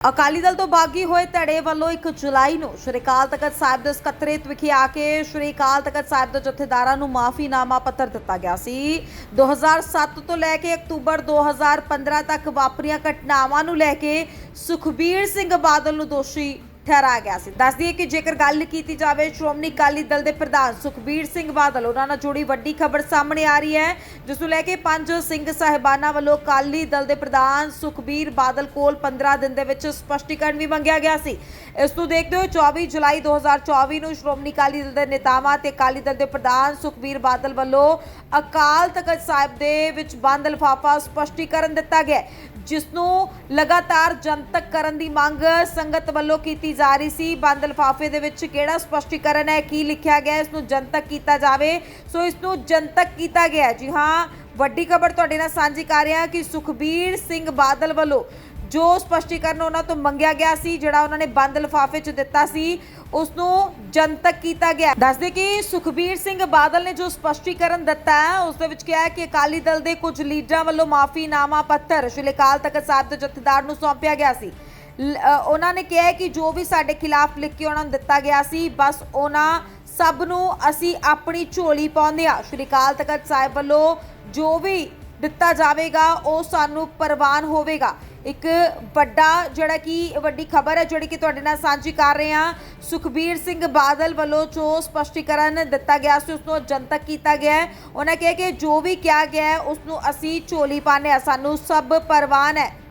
ਅਕਾਲੀ ਦਲ ਤੋਂ ਬਾਗੀ ਹੋਏ ਧੜੇ ਵੱਲੋਂ 1 ਜੁਲਾਈ ਨੂੰ ਸ਼੍ਰੀ ਅਕਾਲ ਤਖਤ ਸਾਹਿਬ ਦੇ ਸਕੱਤਰੇਤ ਵਿਖੇ ਆ ਕੇ ਸ਼੍ਰੀ ਅਕਾਲ ਤਖਤ ਸਾਹਿਬ ਦੇ ਜਥੇਦਾਰਾਂ ਨੂੰ ਮਾਫੀਨਾਮਾ ਪੱਤਰ ਦਿੱਤਾ ਗਿਆ ਸੀ। 2007 ਤੋਂ ਲੈ ਕੇ ਅਕਤੂਬਰ 2015 ਤੱਕ ਵਾਪਰੀਆਂ ਘਟਨਾਵਾਂ ਨੂੰ ਲੈ ਕੇ ਸੁਖਬੀਰ ਸਿੰਘ ਬਾਦਲ ਨੂੰ ਦੋਸ਼ੀ ਠਹਿਰਾਇਆ ਗਿਆ ਸੀ। ਦੱਸ ਦਈਏ ਕਿ ਜੇਕਰ ਗੱਲ ਕੀਤੀ ਜਾਵੇ, ਸ਼੍ਰੋਮਣੀ ਅਕਾਲੀ ਦਲ ਦੇ ਪ੍ਰਧਾਨ ਸੁਖਬੀਰ ਸਿੰਘ ਬਾਦਲ, ਉਹਨਾਂ ਨਾਲ ਜੁੜੀ ਵੱਡੀ ਖਬਰ ਸਾਹਮਣੇ ਆ ਰਹੀ ਹੈ, ਜਿਸ ਨੂੰ ਲੈ ਕੇ ਪੰਜ ਸਿੰਘ ਸਾਹਿਬਾਨਾਂ ਵੱਲੋਂ ਅਕਾਲੀ ਦਲ ਦੇ ਪ੍ਰਧਾਨ ਸੁਖਬੀਰ ਬਾਦਲ ਕੋਲ 15 ਦਿਨ ਦੇ ਵਿੱਚ ਸਪਸ਼ਟੀਕਰਨ ਵੀ ਮੰਗਿਆ ਗਿਆ ਸੀ। ਇਸ ਨੂੰ ਦੇਖਦੇ ਹੋਏ 24 ਜੁਲਾਈ 2024 ਨੂੰ ਸ਼੍ਰੋਮਣੀ ਅਕਾਲੀ ਦਲ ਦੇ ਨੇਤਾਵਾਂ ਤੇ ਅਕਾਲੀ ਦਲ ਦੇ ਪ੍ਰਧਾਨ ਸੁਖਬੀਰ ਬਾਦਲ ਵੱਲੋਂ ਅਕਾਲ ਤਖਤ ਸਾਹਿਬ ਦੇ ਵਿੱਚ ਬੰਦ ਲਿਫਾਫਾ ਸਪਸ਼ਟੀਕਰਨ ਦਿੱਤਾ ਗਿਆ ਜਿਸ ਨੂੰ ਲਗਾਤਾਰ ਜਨਤਕ ਕਰਨ ਦੀ ਮੰਗ ਸੰਗਤ ਵੱਲੋਂ ਕੀਤੀ ਜਾ ਰਹੀ ਸੀ। ਬੰਦ ਲਿਫਾਫੇ ਦੇ ਵਿੱਚ ਕਿਹੜਾ ਸਪਸ਼ਟੀਕਰਨ ਹੈ ਕੀ ਲਿਖਿਆ ਗਿਆ ਹੈ, ਇਸ ਨੂੰ ਜਨਤਕ ਕੀਤਾ ਜਾਵੇ। ਸੋ ਇਸ ਨੂੰ ਜਨਤਕ ਕੀਤਾ ਗਿਆ ਜੀ ਹਾਂ ਵੱਡੀ ਖਬਰ ਤੁਹਾਡੇ ਨਾਲ ਸਾਂਝੀ ਕਰ ਰਿਹਾ ਕਿ ਸੁਖਬੀਰ ਸਿੰਘ ਬਾਦਲ ਵੱਲੋਂ ਜੋ ਸਪਸ਼ਟੀਕਰਨ ਉਹਨਾਂ ਤੋਂ ਮੰਗਿਆ ਗਿਆ ਸੀ, ਜਿਹੜਾ ਉਹਨਾਂ ਨੇ ਬੰਦ ਲਿਫਾਫੇ 'ਚ ਦਿੱਤਾ ਸੀ ਉਸ ਨੂੰ ਜਨਤਕ ਕੀਤਾ ਗਿਆ। ਦੱਸਦੇ ਕਿ ਸੁਖਬੀਰ ਸਿੰਘ ਬਾਦਲ ਨੇ ਜੋ ਸਪਸ਼ਟੀਕਰਨ ਦਿੱਤਾ ਹੈ, ਉਸ ਦੇ ਵਿੱਚ ਕਿਹਾ ਕਿ ਅਕਾਲੀ ਦਲ ਦੇ ਕੁਝ ਲੀਡਰਾਂ ਵੱਲੋਂ ਮਾਫੀਨਾਮਾ ਪੱਤਰ ਸ਼੍ਰੀ ਅਕਾਲ ਤਖਤ ਸਾਹਿਬ ਦੇ ਜਥੇਦਾਰ ਨੂੰ ਸੌਂਪਿਆ ਗਿਆ ਸੀ। ਲ- ਉਹਨਾਂ ਨੇ ਕਿਹਾ ਕਿ ਜੋ ਵੀ ਸਾਡੇ ਖਿਲਾਫ ਲਿਖ ਕੇ ਉਹਨਾਂ ਨੂੰ ਦਿੱਤਾ ਗਿਆ ਸੀ, ਬਸ ਉਹਨਾਂ ਸਭ ਨੂੰ ਅਸੀਂ ਆਪਣੀ ਝੋਲੀ ਪਾਉਂਦੇ ਆ ਸ਼੍ਰੀ ਅਕਾਲ ਤਖਤ ਸਾਹਿਬ ਵੱਲੋਂ ਜੋ ਵੀ ਦਿੱਤਾ ਜਾਵੇਗਾ, ਉਹ ਸਾਨੂੰ ਪ੍ਰਵਾਨ ਹੋਵੇਗਾ। ਇੱਕ ਵੱਡਾ ਜਿਹੜਾ ਕਿ ਵੱਡੀ ਖਬਰ ਹੈ, ਜਿਹੜੀ ਕਿ ਤੁਹਾਡੇ ਨਾਲ ਸਾਂਝੀ ਕਰ ਰਹੇ ਹਾਂ। ਸੁਖਬੀਰ ਸਿੰਘ ਬਾਦਲ ਵੱਲੋਂ ਜੋ ਸਪਸ਼ਟੀਕਰਨ ਦਿੱਤਾ ਗਿਆ ਸੀ ਉਸ ਨੂੰ ਜਨਤਕ ਕੀਤਾ ਗਿਆ ਹੈ। ਉਹਨਾਂ ਕਿਹਾ ਕਿ ਜੋ ਵੀ ਕਿਹਾ ਗਿਆ ਹੈ ਉਸ ਨੂੰ ਅਸੀਂ ਝੋਲੀ ਪਾਉਂਦੇ ਹਾਂ, ਸਾਨੂੰ ਸਭ ਪ੍ਰਵਾਨ ਹੈ।